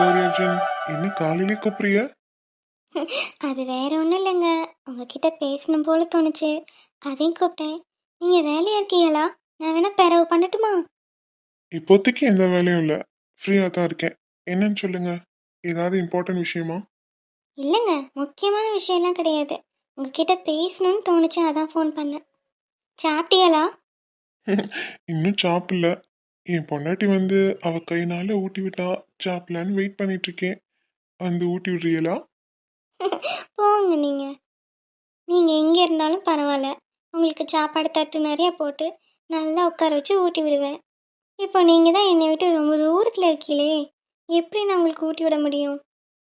என்ன காலையிலே கூப்பிடுறிய? அது வேற ஒன்றும் இல்லைங்க. உங்ககிட்ட பேசணும் போல தோணுச்சு. அதையும் கூப்பிட்டேன். நீங்கள் வேலையா இருக்கீங்களா? நான் வேணா பிறவு பண்ணட்டுமா? இப்போதைக்கு எந்த வேலையும் இல்லை. ஃப்ரீயாக தான் இருக்கேன். என்னன்னு சொல்லுங்க. ஏதாவது இம்பார்ட்டன்ட் விஷயமா? இல்லைங்க. முக்கியமான விஷயம்லாம் கிடையாது. உங்ககிட்ட பேசணும்னு தோணுச்சு அதான் ஃபோன் பண்ணேன். சாப்பிட்டீங்களா? இன்னும் சாப்பிடல. என் பொண்டாட்டி வந்து அவ கையினால ஊட்டி விட்டா சாப்பிடலான்னு வெயிட் பண்ணிட்டு இருக்கேன் வந்து ஊட்டி விடுறீங்களா? போங்க நீங்கள் நீங்கள் எங்கே இருந்தாலும் பரவாயில்ல. உங்களுக்கு சாப்பாடு தட்டு நிறைய போட்டு நல்லா உட்கார வச்சு ஊட்டி விடுவேன். இப்போ நீங்கள் தான் என்னை விட்டு ரொம்ப தூரத்தில் இருக்கீங்களே. எப்படி நான் உங்களுக்கு ஊட்டி விட முடியும்?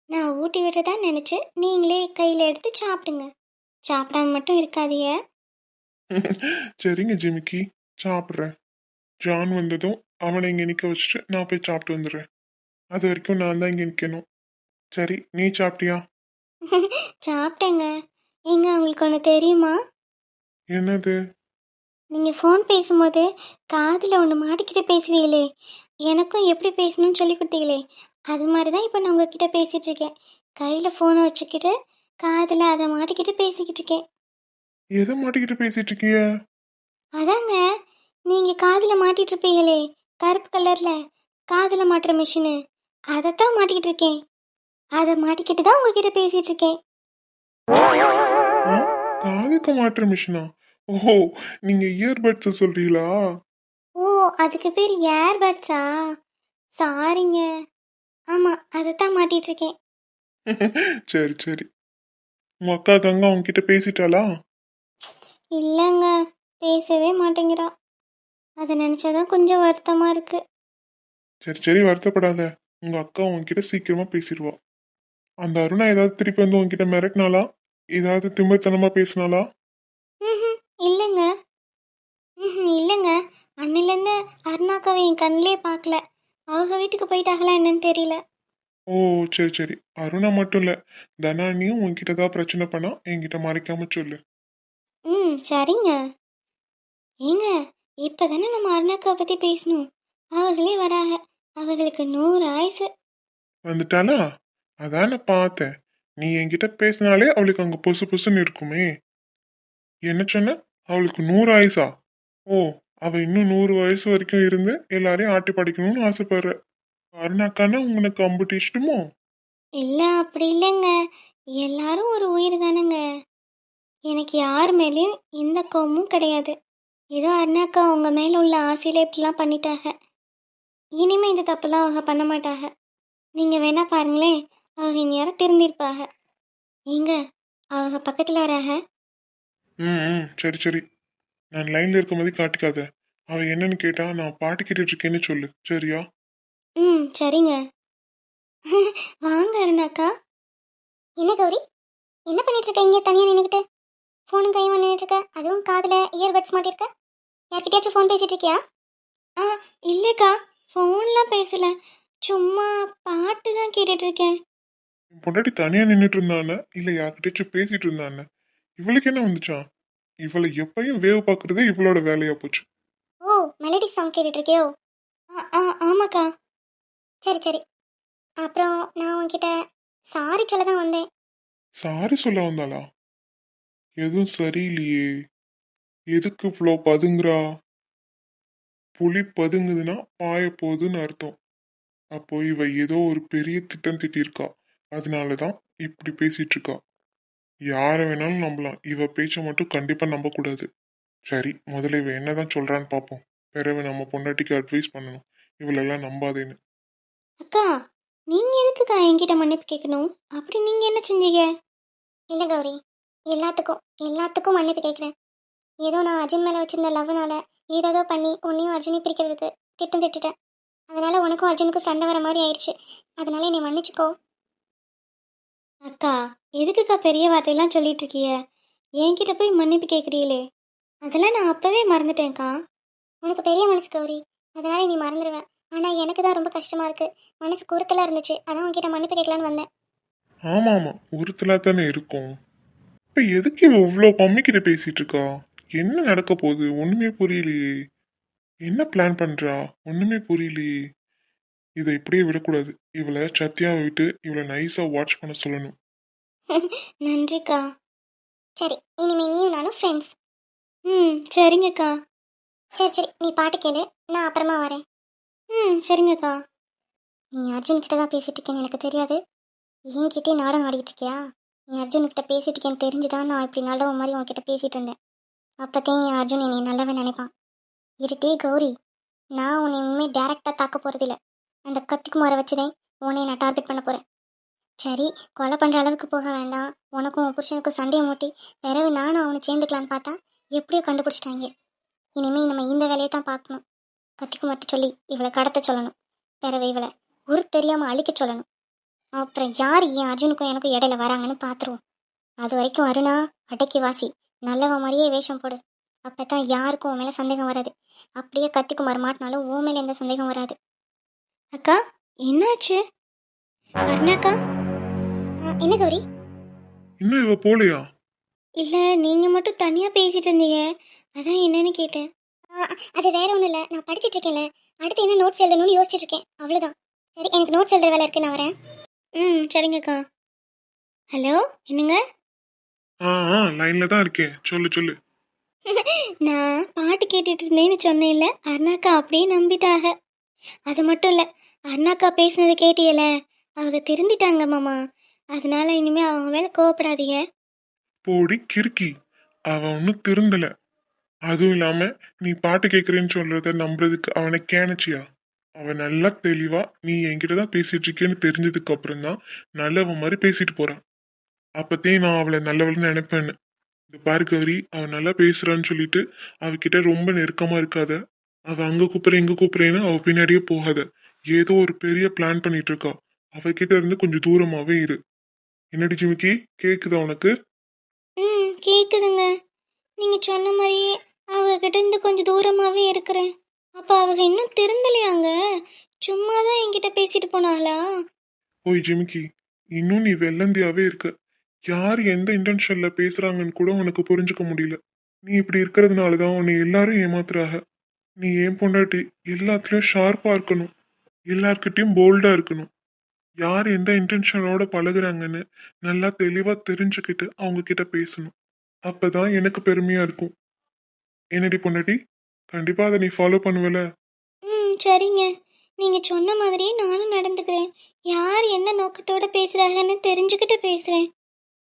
நான் ஊட்டி விடுறதா நினச்சி நீங்களே கையில் எடுத்து சாப்பிடுங்க. சாப்பிடாம மட்டும் இருக்காதீங்க. சரிங்க ஜிமிக்கி சாப்பிட்றேன். ஜான் வந்ததும் அவனை இங்கே நிற்க வச்சுட்டு நான் போய் சாப்பிட்டு வந்துடுறேன். அது வரைக்கும் நான் தான் இங்கே நிற்கணும் சரி நீ சாப்பிட்டியா? சாப்பிட்டேங்க. ஏங்க உங்களுக்கு ஒன்று தெரியுமா? என்னது? நீங்கள் ஃபோன் பேசும்போது காதில் ஒன்று மாட்டிக்கிட்டு பேசுவீங்களே. எனக்கும் எப்படி பேசணும்னு சொல்லி கொடுத்தீங்களே. அது மாதிரி தான் இப்போ நான் உங்ககிட்ட பேசிகிட்டு இருக்கேன். கையில் ஃபோனை வச்சுக்கிட்டு காதில் அதை மாட்டிக்கிட்டு பேசிக்கிட்டு இருக்கேன். எதை மாட்டிக்கிட்டு பேசிட்டு இருக்கிய அதாங்க நீங்கள் காதில் மாட்டிட்டு இருப்பீங்களே கருப்பு கலரில் காதில் மாட்டுற மிஷினு. அதைத்தான் மாட்டிக்கிட்டு இருக்கேன். அதை மாட்டிக்கிட்டு தான் உங்ககிட்ட பேசிகிட்டு இருக்கேன்? காதுக்கு மாற்ற மிஷினா? ஓஹோ நீங்க இயர்பட்ஸ் சொல்றீங்களா? ஓ அதுக்கு பேர் ஏர்பட்ஸா சாரிங்க. ஆமாம் அதைத்தான் மாட்டிட்டு இருக்கேன். சரி சரி. உங்க அக்கா கங்கா உங்ககிட்ட பேசிட்டாளா? இல்லைங்க பேசவே மாட்டேங்கிறா. அதை நினச்சாதான் கொஞ்சம் வருத்தமாக இருக்கு. சரி சரி வருத்தப்படாத. உங்க அக்கா உங்ககிட்ட சீக்கிரமா பேசிடுவா. அந்த அருணா ஏதாவது திருப்பி வந்து உங்ககிட்ட மிரட்டினாளா? ஏதாவது திமிர்த்தனமா ம்ஹும், இல்லைங்க. இல்லைங்க. அன்னிலேருந்து அருணாக்காவை என் கண்ணிலே பார்க்கல. அவங்க வீட்டுக்கு போயிட்டாங்களா என்னன்னு தெரியல. ஓ சரி சரி. அருணா மட்டும் இல்ல தனானியும் உங்ககிட்ட ஏதாவது பிரச்சனை பண்ணா என்கிட்ட மறைக்காம சொல்லு. ம் சரிங்க. ஏங்க இப்போ தானே நம்ம அருணாக்காவை பற்றி பேசணும்? அவங்களே வராங்க அவங்களுக்கு நூறு ஆயுசு. வந்துட்டாளா? அதான் நான் பார்த்தேன். நீ என்கிட்ட பேசினாலே அவளுக்கு அங்க பொசு பொசுன்னு இருக்குமே. என்ன சொன்ன? அவளுக்கு நூறு ஆயுசா? ஓ அவ இன்னும் நூறு வயசு வரைக்கும் இருந்து எல்லாரையும் ஆட்டி படிக்கணும்னு ஆசைப்படுற. அருணாக்கானா உனக்கு அம்புட்டு இஷ்டமோ? இல்லை அப்படி இல்லைங்க. எல்லாரும் ஒரு உயிர் தானேங்க. எனக்கு யார் மேலேயும் எந்த கோவமும் கிடையாது. ஏதோ அருணாக்கா உங்கள் மேலே உள்ள ஆசையில் இப்படிலாம் பண்ணிட்டாங்க. இனிமே இந்த தப்பெல்லாம் அவங்க பண்ண மாட்டாங்க. நீங்கள் வேணா பாருங்களேன் அவங்க இந்நேரம் திருந்திருப்பாங்க ஏங்க அவங்க பக்கத்தில் வராக ம் ம் சரி சரி. நான் லைன்ல இருக்கும் போதே காட்டிக்காத. அவ என்னன்னு கேட்டா நான் பாட்டு கேட்டுட்டு இருக்கேன்னு சொல்லு. சரியா? ம் சரிங்க. வாங்க அருணாக்கா. என்ன கௌரி? என்ன பண்ணிட்டு இருக்க இங்கே தனியாக நின்றுக்கிட்டு ஃபோனும் கையும் நின்றுட்டு இருக்க. அதுவும் காதில் இயர்பட்ஸ் மாட்டிருக்க யார்கிட்டயாச்சும் ஃபோன் பேசிட்டு இருக்கியா? ஆ இல்லைக்கா. ஃபோன்லாம் பேசல. சும்மா பாட்டு தான் கேட்டுட்டு இருக்கேன். பொண்டாட்டி தனியா நின்னுட்டு இருந்தானே? இல்ல யார்கிட்டயாச்சும் பேசிட்டு இருந்தானே? இவளுக்கு என்ன வந்துச்சான் இவளை எப்பயும் வேவு பார்க்கறதே இவளோட வேலையா போச்சு. ஓ மெலடி சாங் கேட்டுட்டு இருக்கியோ? ஆ ஆ ஆமாக்கா. சரி சரி. அப்புறம் நான் உன்கிட்ட சாரி சொல்ல தான் வந்தேன். சாரி சொல்ல வந்தாளா? எதுவும் சரியில்லையே. எதுக்கு இவ்வளோ பதுங்குறா? புலி பதுங்குதுன்னா பாய போகுதுன்னு அர்த்தம். அப்போ இவ ஏதோ ஒரு பெரிய திட்டம் திட்டிருக்கா. அதனாலதான் இப்படி பேசிட்டு இருக்கா யாரை வேணாலும் நம்பலாம். இவ பேச்சை மட்டும் கண்டிப்பா நம்ப கூடாது சரி முதல்ல இவ என்னதான் சொல்றான்னு பார்ப்போம் பிறகு நம்ம பொண்டாட்டிக்கு அட்வைஸ் பண்ணணும். இவளெல்லாம் நம்பாதேன்னு. அக்கா நீங்க எதுக்குக்கா என்கிட்ட மன்னிப்பு கேட்கணும் அப்படி நீங்க என்ன செஞ்சீங்க? இல்ல கௌரி எல்லாத்துக்கும் எல்லாத்துக்கும் மன்னிப்பு கேட்குறேன். ஏதோ நான் அர்ஜுன் மேலே வச்சிருந்த லவ்னால ஏதேதோ பண்ணி உன்னையும் அர்ஜுனையும் பிரிக்கிறதுக்கு திட்டம் திட்டுட்டேன். அதனால உனக்கும் அர்ஜுனுக்கும் சண்டை வர மாதிரி ஆயிடுச்சு அதனால என்னை மன்னிச்சுக்கோ. அக்கா எதுக்குக்கா பெரிய வார்த்தையெல்லாம் சொல்லிட்டு இருக்கிய என்கிட்ட போய் மன்னிப்பு கேட்குறீங்களே. அதெல்லாம் நான் அப்பவே மறந்துட்டேன்க்கா. உனக்கு பெரிய மனசு கௌரி. அதனால நீ மறந்துடுவேன் ஆனா எனக்கு தான் ரொம்ப கஷ்டமா இருக்கு. மனசு குறுத்தலாக இருந்துச்சு. அதான் உன்கிட்ட மன்னிப்பு கேட்கலான்னு வந்தேன். ஆமா ஆமா. ஒருத்தலா தானே இருக்கும். இப்ப எதுக்கு இவ இவ்வளோ பம்மிக்கிட்ட பேசிட்டு இருக்கா என்ன நடக்க போகுது? ஒண்ணுமே புரியலையே. என்ன பிளான் பண்றா? ஒண்ணுமே புரியலையே. இதை இப்படியே விடக்கூடாது. இவளை சத்யாவை விட்டு இவளை நைஸா வாட்ச் பண்ண சொல்லணும். நன்றிக்கா. சரி இனிமே நீயும் நானும் ஃப்ரெண்ட்ஸ் ம் சரிங்கக்கா. சரி சரி நீ பாட்டு கேளு. நான் அப்புறமா வரேன். ம் சரிங்கக்கா. நீ அர்ஜுன் கிட்ட தான் பேசிட்டு இருக்கேன்னு எனக்கு தெரியாது. என்கிட்டே நாடகம் ஆடிக்கிட்டு இருக்கியா? நீ அர்ஜுன் பேசிட்டுக்கேன்னு பேசிட்டு தெரிஞ்சுதான் நான் இப்படி நல்லவ மாதிரி உன்கிட்ட பேசிட்டு இருந்தேன். அப்போதான் என் அர்ஜுன் என்னை நல்லவன் நினைப்பான். இருட்டே கௌரி நான் உன்னை இனிமேல் டேரெக்டாக தாக்க போகிறதில்ல அந்த கத்திக்குமாரை வச்சுதான் உன்னை நான் டார்கெட் பண்ண போகிறேன் சரி கொலை பண்ணுற அளவுக்கு போக வேண்டாம். உனக்கும் உன் புருஷனுக்கும் சண்டையை மூட்டி பிறகு நானும் அவனை சேர்ந்துக்கலான்னு பார்த்தா எப்படியோ கண்டுபிடிச்சிட்டாங்க. இனிமேல் நம்ம இந்த வேலையை தான் பார்க்கணும். கத்திக்குமார்ட்ட சொல்லி இவளை கடத்த சொல்லணும். பிறகு இவளை உரு தெரியாமல் அழிக்க சொல்லணும். அப்புறம் யார் என் அர்ஜுனுக்கும் எனக்கும் இடையில வராங்கன்னு பார்த்துருவோம் அது வரைக்கும் அருணா அடக்கி வாசி நல்லவ மாதிரியே வேஷம் போடு. அப்போ தான் யாருக்கும் உன் மேலே சந்தேகம் வராது. அப்படியே கத்திக்குமார் மாட்டினாலும் உன் மேலே எந்த சந்தேகம் வராது. அக்கா என்னாச்சு? அருணாக்கா என்ன கௌரி? இன்னும் இவ போலையா? இல்லை நீங்கள் மட்டும் தனியாக பேசிட்டு இருந்தீங்க. அதான் என்னன்னு கேட்டேன். அது வேற ஒன்றும் இல்லை. நான் படிச்சுட்டு இருக்கேன்ல. அடுத்து என்ன நோட்ஸ் எழுதணும்னு யோசிச்சுட்டு இருக்கேன். அவ்வளோதான் சரி எனக்கு நோட்ஸ் எழுதுற வேலை இருக்கு. நான் வரேன். ம் சரிங்கக்கா. ஹலோ என்னங்க? ஆ ஆ லைன்ல தான் இருக்கேன். சொல்லு சொல்லு. நான் பாட்டு கேட்டுட்டு இருந்தேன்னு சொன்னேன்ல அருணாக்கா அப்படியே நம்பிட்டாக. அது மட்டும் இல்லை அருணாக்கா பேசுனதை கேட்டியல அவங்க திருந்திட்டாங்க மாமா. அதனால இனிமே அவங்க மேலே கோவப்படாதீங்க. போடி கிறுக்கி. அவ ஒன்னும் திருந்தல. அதுவும் இல்லாம நீ பாட்டு கேட்கறேன்னு சொல்றத நம்புறதுக்கு அவனை கேனச்சியா அவன் நல்லா தெளிவா நீ என்கிட்ட தான் பேசிட்டு இருக்கேன்னு தெரிஞ்சதுக்கு அப்புறம் தான் நல்லவ மாதிரி பேசிட்டு போறான் அப்பத்தே நான் அவளை நல்லவள்னு நினைப்பேன்னு. இந்த பாரு கௌரி அவ நல்லா பேசுறான்னு சொல்லிட்டு அவகிட்ட ரொம்ப நெருக்கமா இருக்காத. அவ அங்க கூப்பிடுற இங்க கூப்பிடுறேன்னு அவ பின்னாடியே போகாத. ஏதோ ஒரு பெரிய பிளான் பண்ணிட்டு இருக்கா அவகிட்ட இருந்து கொஞ்சம் தூரமாவே இரு. என்னடி ஜிமிக்கி கேக்குதா உனக்கு? ம் கேட்குதுங்க நீங்கள் சொன்ன மாதிரியே அவகிட்ட இருந்து கொஞ்சம் தூரமாகவே இருக்கிறேன். அப்போ அவங்க இன்னும் திருந்தலையாங்க? சும்மா தான் என்கிட்ட பேசிட்டு போனாங்களா ஓய் ஜிமிக்கி இன்னும் நீ வெள்ளந்தியாவே இருக்க. யார் எந்த இன்டென்ஷன்ல பேசுறாங்கன்னு கூட உனக்கு புரிஞ்சுக்க முடியல. நீ இப்படி இருக்கிறதுனால தான் உன்னை எல்லாரும் ஏமாத்துறாக. நீ ஏன் பொண்டாட்டி எல்லாத்துலயும் ஷார்ப்பா இருக்கணும். எல்லார்கிட்டயும் போல்டா இருக்கணும். யார் எந்த இன்டென்ஷனோட பழகுறாங்கன்னு நல்லா தெளிவா தெரிஞ்சுக்கிட்டு அவங்க கிட்ட பேசணும். அப்பதான் எனக்கு பெருமையா இருக்கும். என்னடி பொண்டாட்டி? கண்டிப்பா அதை நீ ஃபாலோ பண்ணுவல. ம் சரிங்க. நீங்கள் சொன்ன மாதிரியே நானும் நடந்துக்கிறேன். யார் என்ன நோக்கத்தோட பேசுகிறாங்கன்னு தெரிஞ்சுக்கிட்டு பேசுகிறேன்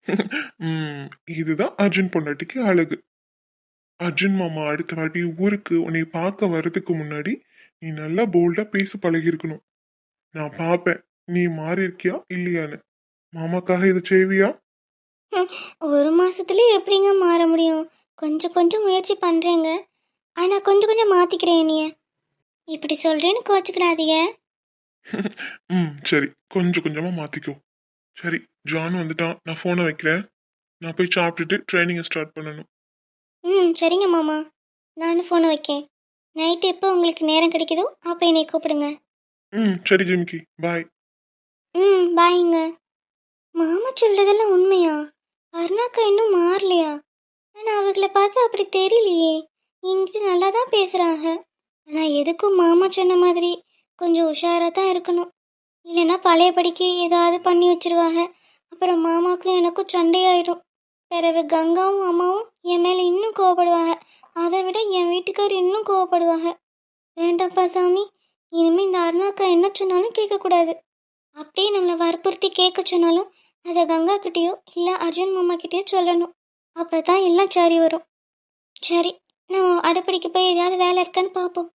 ம் இதுதான் அர்ஜுன் பொண்டாட்டிக்கு அழகு. அர்ஜுன் மாமா அடுத்த வாட்டி ஊருக்கு உன்னை பார்க்க வர்றதுக்கு முன்னாடி நீ நல்லா போல்டா பேச பழகியிருக்கணும். நான் பார்ப்பேன். நீ மாறி இருக்கியா இல்லையான்னு. மாமாக்காக இதை செய்வியா? ஒரு மாசத்துல எப்படிங்க மாற முடியும்? கொஞ்சம் கொஞ்சம் முயற்சி பண்ணுறேங்க ஆனால் கொஞ்சம் கொஞ்சம் மாற்றிக்கிறேன் நீ இப்படி சொல்கிறேன்னு கோச்சிக்கிடாதீங்க. ம் சரி. கொஞ்சம் கொஞ்சமா மாத்திக்கோ. சரி ஜான் வந்துட்டான். நான் ஃபோனை வைக்கிறேன். நான் போய் சாப்பிட்டுட்டு ட்ரைனிங்கை ஸ்டார்ட் பண்ணணும். ம் சரிங்க மாமா. நானும் ஃபோனை வைக்கேன். நைட்டு எப்போ உங்களுக்கு நேரம் கிடைக்குதோ அப்போ என்னை கூப்பிடுங்க. ம் சரி ஜிமிக்கி. பாய் ம் பாய்ங்க மாமா சொல்றதெல்லாம் உண்மையா? அருணாக்கா இன்னும் மாறலையா? ஆனால் அவங்கள பார்த்து அப்படி தெரியலையே. என்கிட்ட நல்லா தான் பேசுகிறாங்க ஆனால் எதுக்கும் மாமா சொன்ன மாதிரி கொஞ்சம் உஷாராக தான் இருக்கணும். இல்லைன்னா பழையபடிக்கு ஏதாவது பண்ணி வச்சிருவாங்க. அப்புறம் மாமாவுக்கும் எனக்கும் சண்டையாயிடும். பிறகு கங்காவும் அம்மாவும் என் மேலே இன்னும் கோவப்படுவாங்க. அதை விட என் வீட்டுக்கார் இன்னும் கோவப்படுவாங்க. வேண்டாப்பா சாமி இனிமேல் இந்த அருணாக்கா என்ன சொன்னாலும் கேட்கக்கூடாது. அப்படியே நம்மளை வற்புறுத்தி கேட்க சொன்னாலும் அதை கங்கா கிட்டேயோ இல்லை அர்ஜுன் மாமா கிட்டேயோ சொல்லணும். அப்போ தான் எல்லாம் சரி வரும். சரி நம்ம அடுப்படிக்கு போய் எதையாவது வேலை இருக்கான்னு பார்ப்போம்.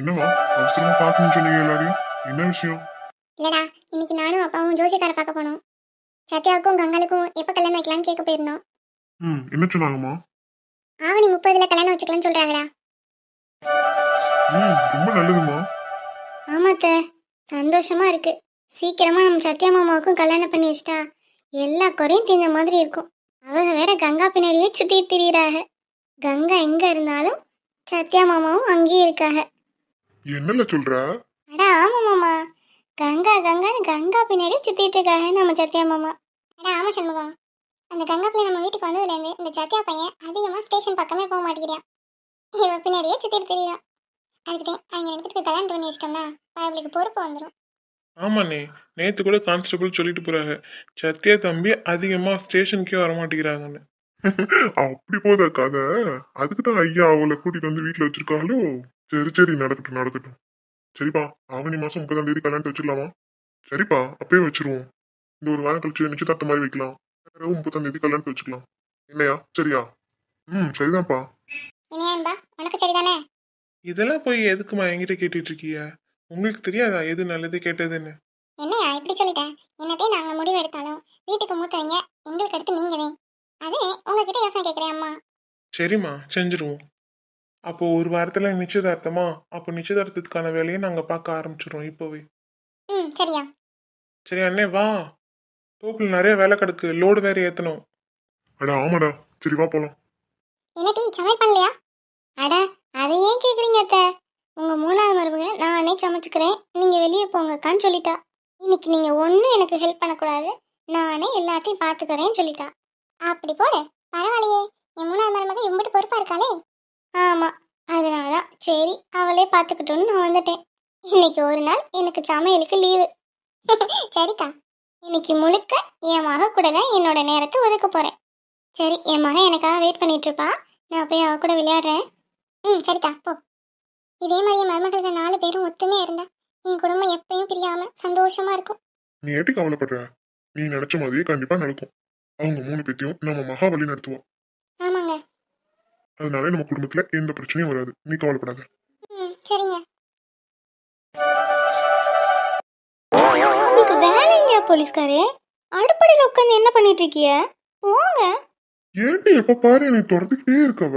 என்னவா அவசரமா பார்க்கணும்னு சொன்னீங்க எல்லாரையும். என்ன விஷயம்? இல்லடா இன்னைக்கு நானும் அப்பாவும் ஜோசிக்கார பார்க்க போனோம். சத்யாவுக்கும் கங்காளுக்கும் எப்போ கல்யாணம் வைக்கலான்னு கேட்க போயிருந்தோம். ம் என்ன சொன்னாங்கம்மா? ஆவணி முப்பதுல கல்யாணம் வச்சுக்கலாம்னு சொல்கிறாங்கடா ம் ரொம்ப நல்லதுமா ஆமாத்த சந்தோஷமா இருக்கு. சீக்கிரமா நம்ம சத்யா மாமாவுக்கும் கல்யாணம் பண்ணி வச்சிட்டா எல்லா குறையும் தீர்ந்த மாதிரி இருக்கும். வேற கங்கா பின்னாடியே சுத்தி திரியிறாங்க கங்கா எங்க இருந்தாலும் சத்யா மாமாவும் அங்கேயே இருக்காங்க என்னல சொல்ற? அட ஆமா மாமா. கங்கா கங்கான்னு கங்கா பின்னாடியே சுத்திட்டு இருக்காங்க நம்ம சத்யா மாமா. அட ஆமா சண்முகம். அந்த கங்கா பிள்ளை நம்ம வீட்டுக்கு வந்ததுலேருந்து இந்த சத்யா பையன் அதிகமாக ஸ்டேஷன் பக்கமே போக மாட்டேங்கிறான். இவ பின்னாடியே சுத்திட்டு திரியான் அதுக்கு தான் அவங்க ரெண்டு பேருக்கு கல்யாணம் பண்ணி வச்சிட்டோம்னா அவளுக்கு பொறுப்பு வந்துடும் ஆமாண்ணே. நேத்து கூட கான்ஸ்டபிள் சொல்லிட்டு போறாங்க. சத்யா தம்பி அதிகமா ஸ்டேஷனுக்கே வர மாட்டேங்கிறாங்கன்னு அப்படி போதா கதை? அதுக்கு தான் ஐயா அவளை கூட்டிட்டு வந்து வீட்டுல வச்சிருக்காளோ? சரி சரி நடக்கட்டும் நடக்கட்டும். சரிப்பா ஆவணி மாசம் முப்பதாம் தேதி கல்யாணத்தை வச்சிடலாமா? சரிப்பா அப்பயே வச்சிருவோம். இந்த ஒரு வாரம் கழிச்சு நிச்சயதார்த்த மாதிரி வைக்கலாம். பிறகு முப்பதாம் தேதி கல்யாணத்தை வச்சுக்கலாம். இல்லையா சரியா? ம் சரிதான்ப்பா. இனியான்பா உனக்கு சரிதானே? இதெல்லாம் போய் எதுக்குமா என்கிட்ட கேட்டுட்டு இருக்கீங்க உங்களுக்கு தெரியாதா எது நல்லது கெட்டதுன்னு? என்னையா இப்படி சொல்லிட்டேன் என்னதே நாங்க முடிவு எடுத்தாலும் வீட்டுக்கு மூத்தவங்க எங்களுக்கு அடுத்து நீங்க தான் அதே உங்ககிட்ட யோசனை கேட்கிறேன் அம்மா. சரிம்மா செஞ்சிருவோம். அப்போ ஒரு வாரத்துல நிச்சயதார்த்தமா? அப்போ நிச்சயதார்த்தத்துக்கான வேலையை நாங்க பார்க்க ஆரம்பிச்சிடுறோம் இப்போவே. ம் சரியா. சரி அண்ணே வா. தோப்புல நிறைய வேலை கிடக்கு. லோடு வேற ஏத்தணும். அடா ஆமாடா. சரி வா போலாம். என்ன டீ சமையல் பண்ணலையா? அட அதை ஏன் கேக்குறீங்க அத்தை? உங்கள் மூணாவது மருமக நானே சமைச்சுக்கிறேன். நீங்கள் வெளியே போங்கக்கான்னு சொல்லிட்டா. இன்னைக்கு நீங்கள் ஒன்றும் எனக்கு ஹெல்ப் பண்ணக்கூடாது. நானே எல்லாத்தையும் பார்த்துக்கிறேன்னு சொல்லிட்டா. அப்படி போடு. பரவாயில்லையே. என் மூணாவது மருமக எம்பிட்டு பொறுப்பாக இருக்காளே. ஆமாம் அதனால தான் சரி அவளே பார்த்துக்கிட்டோன்னு நான் வந்துட்டேன். இன்னைக்கு ஒரு நாள் எனக்கு சமையலுக்கு லீவு. சரிக்கா. இன்னைக்கு முழுக்க என் மக கூட தான் என்னோட நேரத்தை ஒதுக்க போகிறேன் சரி என் மகன் எனக்காக வெயிட் பண்ணிகிட்ருப்பா நான் போய் அவ கூட விளையாடுறேன். ம் சரிக்கா. போ. இதே மாதிரி என் மருமகள் நாலு பேரும் ஒத்துமையா இருந்தா என் குடும்பம் எப்பயும் பிரியாம சந்தோஷமா இருக்கும். நீ ஏட்டி கவலைப்படுற? நீ நினைச்ச மாதிரியே கண்டிப்பா நடக்கும். அவங்க மூணு பேத்தையும் நம்ம மகா வழி நடத்துவோம். ஆமாங்க. அதனால நம்ம குடும்பத்துல எந்த பிரச்சனையும் வராது. நீ கவலைப்படாத. ம் சரிங்க. உங்களுக்கு வேலை இல்லையா போலீஸ்காரே? அடுப்படையில் உட்காந்து என்ன பண்ணிட்டு இருக்கிய போங்க. ஏன்டி எப்ப பாரு என்னை துரத்துக்கிட்டே இருக்கவ?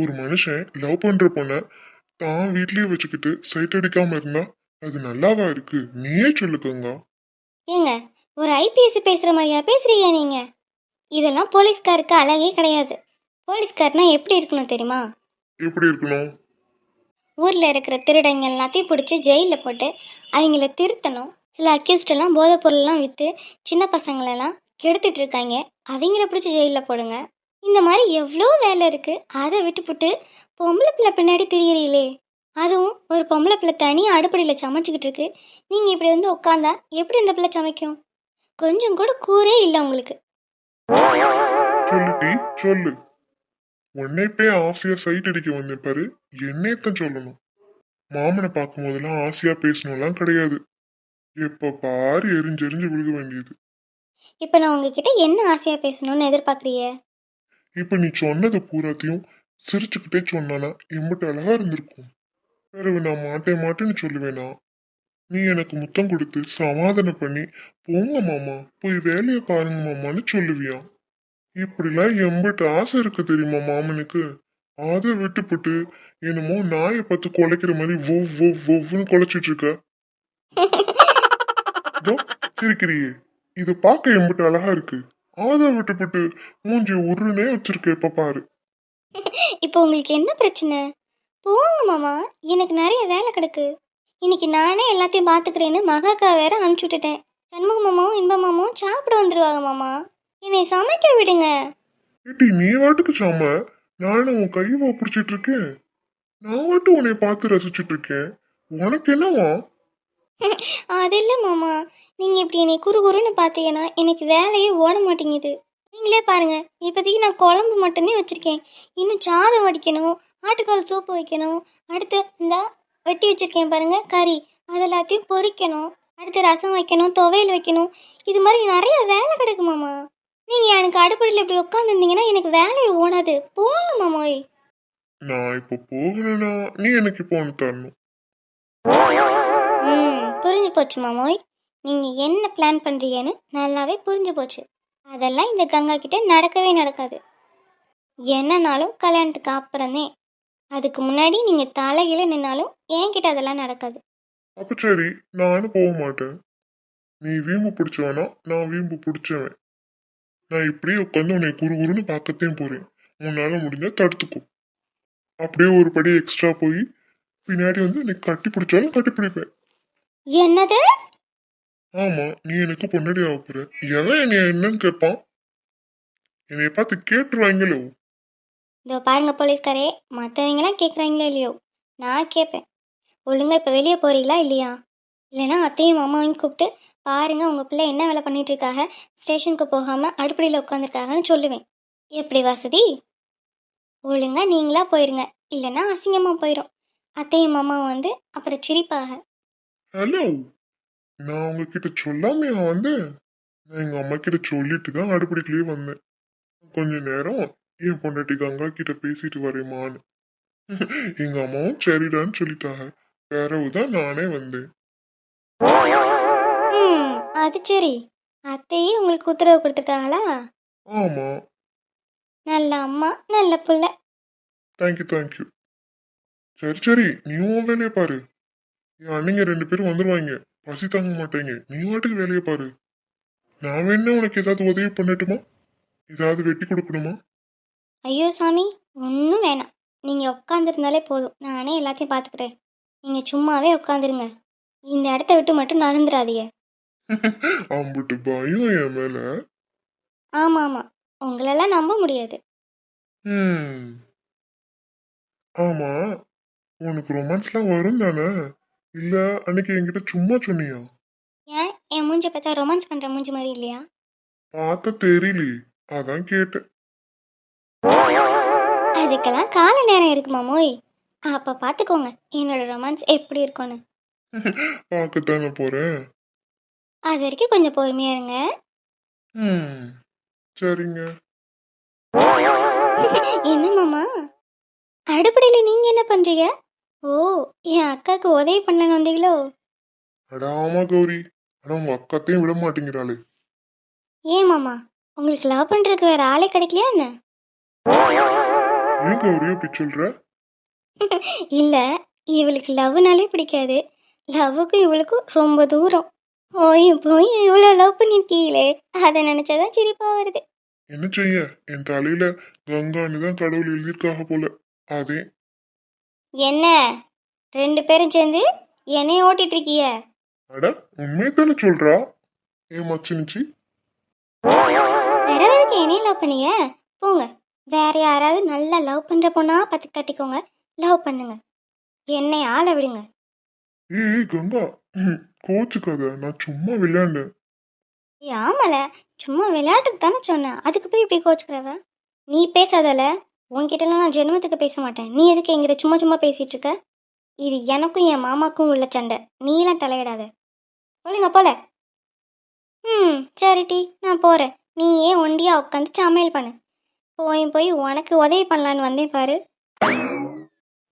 ஒரு மனுஷன் லவ் பண்ற பொண்ண தான் வீட்லயே வச்சுக்கிட்டு சைட் அடிக்காம இருந்தா அது நல்லாவா இருக்கு? நீயே சொல்லுக்கங்க. ஏங்க ஒரு ஐபிஎஸ் பேசுற மாதிரியா பேசுறீங்க நீங்க? இதெல்லாம் போலீஸ்காருக்கு அழகே கிடையாது. போலீஸ்கார்னா எப்படி இருக்கணும் தெரியுமா? எப்படி இருக்கணும்? ஊரில் இருக்கிற திருடங்க எல்லாத்தையும் பிடிச்சி ஜெயிலில் போட்டு அவங்கள திருத்தணும். சில அக்யூஸ்ட் எல்லாம் போதைப் பொருள்லாம் விற்று சின்ன பசங்களெல்லாம் கெடுத்துட்டு இருக்காங்க. அவங்கள பிடிச்சி ஜெயிலில் போடுங்க. இந்த மாதிரி எவ்வளோ வேலை இருக்குது அதை விட்டுப்புட்டு பொம்பளை பிள்ளை பின்னாடி திரியிறீங்களே. அதுவும் ஒரு பொம்பளை பிள்ளை தனியாக அடுப்படியில் சமைச்சிக்கிட்டு இருக்கு. நீங்கள் இப்படி வந்து உட்காந்தா எப்படி இந்த பிள்ளை சமைக்கும்? கொஞ்சம் கூட கூரே இல்லை உங்களுக்கு. சொல்லுடி சொல்லு. உன்னை போய் ஆசையா சைட் அடிக்க வந்தேன் பாரு. என்னையத்தான் சொல்லணும். மாமனை பார்க்கும் போதெல்லாம் ஆசையா பேசணும்லாம் கிடையாது. எப்ப பாரு எரிஞ்செரிஞ்சு விழுக வேண்டியது. இப்போ நான் உங்ககிட்ட என்ன ஆசையாக பேசணும்னு எதிர்பார்க்குறீங்க? இப்ப நீ சொன்னது பூராத்தையும் சிரிச்சுக்கிட்டே சொன்னானா? எம்பிட்டு அழகா இருந்திருக்கும். பிறகு நான் மாட்டேன் மாட்டேன்னு சொல்லுவேனா? நீ எனக்கு முத்தம் கொடுத்து சமாதானம் பண்ணி போங்க மாமா போய் வேலையை பாருங்க மாமான்னு சொல்லுவியா? இப்படிலாம் எம்பிட்டு ஆசை இருக்கு தெரியுமா மாமனுக்கு? அதை விட்டுப்புட்டு என்னமோ நாயை பார்த்து குலைக்கிற மாதிரி ஒவ் ஒவ் ஒவ்னு குலைச்சிட்டு இருக்க. இதோ சிரிக்கிறியே. இது பார்க்க எம்பிட்டு அழகா இருக்கு. அதை விட்டுப்புட்டு மூஞ்சி உருனே வச்சிருக்க இப்ப பாரு. இப்போ உங்களுக்கு என்ன பிரச்சனை? போங்க மாமா எனக்கு நிறைய வேலை கிடக்கு. இன்னைக்கு நானே எல்லாத்தையும் பார்த்துக்கிறேன்னு மகாக்கா வேற அனுப்பிச்சு விட்டுட்டேன். சண்முக மாமாவும் இன்ப மாமாவும் சாப்பிட வந்துருவாங்க மாமா. என்னை சமைக்க விடுங்க. ஏட்டி நீ வாட்டுக்கு சாம. நானும் உன் கைவா பிடிச்சிட்டு இருக்கேன். நான் வாட்டு உன்னை பார்த்து ரசிச்சிட்டு இருக்கேன். உனக்கு என்னவா? அது இல்லை மாமா. நீங்கள் இப்படி என்னை குறு குறுன்னு பார்த்தீங்கன்னா எனக்கு வேலையே ஓட மாட்டேங்குது. நீங்களே பாருங்க இப்போதைக்கு நான் குழம்பு மட்டும்தான் வச்சுருக்கேன். இன்னும் சாதம் வடிக்கணும் ஆட்டுக்கால் சூப்பு வைக்கணும் அடுத்து இந்த வெட்டி வச்சுருக்கேன் பாருங்கள் கறி. அது எல்லாத்தையும் பொரிக்கணும் அடுத்து ரசம் வைக்கணும் துவையல் வைக்கணும். இது மாதிரி நிறைய வேலை கிடைக்குமாம்மா நீங்கள் எனக்கு அடுப்படியில் இப்படி உட்காந்துருந்தீங்கன்னா எனக்கு வேலையை ஓடாது. போங்க மாமோய் நான் இப்போ போகணும்னா நீ எனக்கு இப்போ ஒன்று தரணும். புரிஞ்சு போச்சு மாமோய். நீங்கள் என்ன பிளான் பண்ணுறீங்கன்னு நல்லாவே புரிஞ்சு போச்சு. அதெல்லாம் இந்த கங்கா கிட்ட நடக்கவே நடக்காது. என்னன்னாலும் கல்யாணத்துக்கு அப்புறமே. அதுக்கு முன்னாடி நீங்கள் தலையில நின்னாலும் என்கிட்ட அதெல்லாம் நடக்காது. அப்ப சரி நானும் போக மாட்டேன். நீ வீம்பு பிடிச்சவனா நான் வீம்பு பிடிச்சவன். நான் இப்படியே உட்காந்து உன்னை குறு குருன்னு பார்க்கத்தையும் போறேன். உன்னால முடிஞ்சா தடுத்துக்கோ. அப்படியே ஒரு படி எக்ஸ்ட்ரா போய் பின்னாடி வந்து நீ கட்டி பிடிச்சாலும் கட்டி பிடிப்பேன். என்னது? ஆமா நீ எனக்கு பொன்னாடி ஆக போற. எவன் என்னை என்னன்னு கேட்பான்? என்னைய பார்த்து கேட்டுருவாங்களோ? இதோ பாருங்க போலீஸ்காரே. மற்றவங்களாம் கேட்குறாங்களோ இல்லையோ? நான் கேட்பேன் ஒழுங்கா இப்போ வெளியே போறீங்களா இல்லையா? இல்லைன்னா அத்தையும் மாமாவையும் கூப்பிட்டு பாருங்க உங்கள் பிள்ளை என்ன வேலை பண்ணிட்டு இருக்காங்க ஸ்டேஷனுக்கு போகாமல் அடுப்படியில் உட்காந்துருக்காங்கன்னு சொல்லுவேன். எப்படி வசதி? ஒழுங்கா நீங்களா போயிருங்க. இல்லைன்னா அசிங்கமாக போயிடும் அத்தையும் மாமாவும் வந்து அப்புறம் சிரிப்பாக ஹலோ நான் உங்ககிட்ட சொல்லாமையா வந்தேன்? நான் எங்க அம்மா கிட்ட சொல்லிட்டு தான் அடுப்படிக்குள்ளேயே வந்தேன். கொஞ்ச நேரம் என் பொண்டாட்டி கங்கா கிட்ட பேசிட்டு வரேமான்னு எங்க அம்மாவும் சரிடான்னு சொல்லிட்டாங்க. பிறகுதான் நானே வந்தேன். அது சரி. அத்தையே உங்களுக்கு உத்தரவு கொடுத்துருக்காங்களா ஆமா. நல்ல அம்மா நல்ல புள்ள. தேங்க்யூ தேங்க்யூ சரி சரி. நீ உன் வேலையை பாரு. என் அண்ணங்க ரெண்டு பேரும் வந்துருவாங்க பசி தாங்க மாட்டேங்க. நீ வாட்டுக்கு வேலையை பாரு. நான் வேணா உனக்கு ஏதாவது உதவி பண்ணட்டுமா? ஏதாவது வெட்டி கொடுக்கணுமா? ஐயோ சாமி ஒன்றும் வேணாம். நீங்கள் உட்காந்துருந்தாலே போதும். நானே எல்லாத்தையும் பார்த்துக்கிறேன் நீங்கள் சும்மாவே உட்காந்துருங்க இந்த இடத்த விட்டு மட்டும் நகர்ந்துடாதீங்க அம்புட்டு பயம் என் மேல. ஆமாம். ஆமாம் உங்களெல்லாம் நம்ப முடியாது. ம். ஆமா. உனக்கு ரொமான்ஸ்லாம் வரும் தானே? இல்ல அன்னைக்கு என்கிட்ட சும்மா சொன்னியா? ஏன்? என் மூஞ்ச பார்த்தா ரொமான்ஸ் பண்ணுற மூஞ்சி மாதிரி இல்லையா? பார்த்த தெரியலையே. அதான் கேட்டேன். அதுக்கெல்லாம் கால நேரம் இருக்குமா மோய் அப்போ பார்த்துக்கோங்க என்னோட ரொமான்ஸ் எப்படி இருக்கும்னு. பார்க்கத்தானே போறேன். அது வரைக்கும் கொஞ்சம் பொறுமையாக இருங்க. ம். சரிங்க. என்ன மாமா? அடுப்படையில் நீங்கள் என்ன பண்ணுறீங்க ஓ என் அக்காவுக்கு உதவி பண்ணணும் வந்தீங்களோ? அட ஆமா கௌரி. ஆனா உங்க அக்காத்தையும் விட மாட்டேங்கிறாளே. ஏன் மாமா? உங்களுக்கு லவ் பண்ணுறதுக்கு வேற ஆளே கிடைக்கலையா என்ன? ஏன் கௌரி அப்படி சொல்ற? இல்லை இவளுக்கு லவ்னாலே பிடிக்காது. லவ்வுக்கும் இவளுக்கும் ரொம்ப தூரம். போய் போய் இவ்வளோ லவ் பண்ணியிருக்கீங்களே அதை நினச்சாதான் சிரிப்பாக வருது. என்ன செய்ய? என் தலையில கங்கான்னு தான் கடவுள் எழுதியிருக்காக போல. அதே என்ன? ரெண்டு பேரும் சேர்ந்து என்னைய ஓட்டிட்டு இருக்கீங்க அட உண்மையை தானே சொல்றா? ஏன் மச்சினிச்சி. வேற எதுக்கு என்னைய லவ் பண்ணீங்க? போங்க. வேற யாராவது நல்லா லவ் பண்ணுற பொண்ணா பார்த்து கட்டிக்கோங்க. லவ் பண்ணுங்க. என்னை ஆள விடுங்க. ஏய் கங்கா. கோச்சுக்காத. நான் சும்மா விளையாண்டேன். ஏய், ஆமால. சும்மா விளையாட்டுக்கு தானே சொன்னேன் அதுக்கு போய் இப்படி கோச்சுக்கிறவ? நீ பேசாதல. உன்கிட்டலாம் நான் ஜென்மத்துக்கு பேச மாட்டேன். நீ எதுக்கு என்கிட்ட சும்மா சும்மா பேசிகிட்டு இருக்க இது எனக்கும் என் மாமாக்கும் உள்ள சண்டை. நீலாம் தலையிடாத. ஒழுங்க போல. ம் சரிட்டி நான் போகிறேன் நீ ஏன் ஒண்டியாக உட்காந்து சமையல் பண்ணு. போய் போய் உனக்கு உதவி பண்ணலான்னு வந்தேன் பாரு.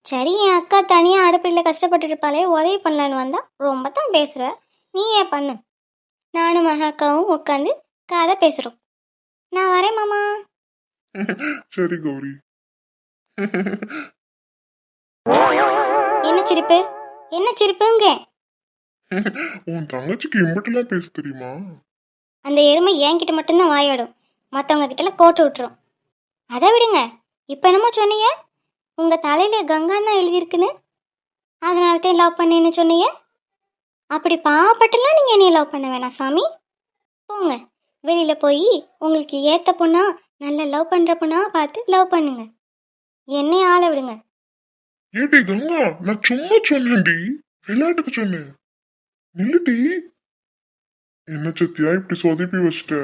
சரி என் அக்கா தனியாக அடுப்படியில் கஷ்டப்பட்டு இருப்பாளே உதவி பண்ணலான்னு வந்தால் ரொம்ப தான் பேசுகிற நீ ஏன் பண்ணு? நானும் மகாக்காவும் உட்காந்து கதை பேசுகிறோம் நான் வரேன் மாமா. சரி கௌரி. என்ன சிரிப்பு? என்ன சிரிப்புங்க? உன் தங்கச்சிக்கு இம்பட்டெல்லாம் பேச தெரியுமா? அந்த எருமை என்கிட்ட மட்டும்தான் வாயாடும். மற்றவங்க கிட்டலாம் கோட்டு விட்டுரும். அதை விடுங்க. இப்போ என்னமோ சொன்னீங்க. உங்கள் தலையில் கங்கான்னு தான் எழுதியிருக்குன்னு. அதனால தான் லவ் பண்ணேன்னு சொன்னீங்க. அப்படி பாவப்பட்டுலாம் நீங்கள் என்னைய லவ் பண்ண வேணாம் சாமி. போங்க. வெளியில் போய் உங்களுக்கு ஏற்ற பொண்ணா நல்ல லவ் பண்ணுற பொண்ணா பார்த்து லவ் பண்ணுங்க. என்னை ஆள விடுங்க. ஏடி கங்கா நான் சும்மா சொன்னேன்டி. விளையாட்டுக்கு சொன்னேன் நில்லுடி என்ன சத்தியா இப்படி சொதப்பி வச்சிட்ட?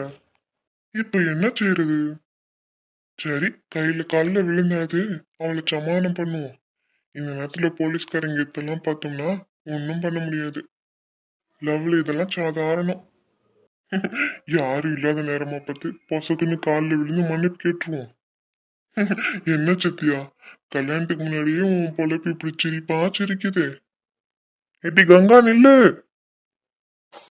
இப்ப என்ன செய்யறது சரி கையில காலில் விழுந்தாது. அவளை சமாதானம் பண்ணுவோம். இந்த நேரத்துல போலீஸ்காரங்க இதெல்லாம் பார்த்தோம்னா ஒன்றும் பண்ண முடியாது. லவ்ல இதெல்லாம் சாதாரணம். யாரும் இல்லாத நேரமா பார்த்து பொசக்குன்னு காலில் விழுந்து மன்னிப்பு கேட்டுருவோம். என்ன சத்தியா கல்யாணத்துக்கு முன்னாடியே உன் பொழப்பு இப்படி சிரிப்பா சிரிக்குது? எட்டி கங்கா நில்லு.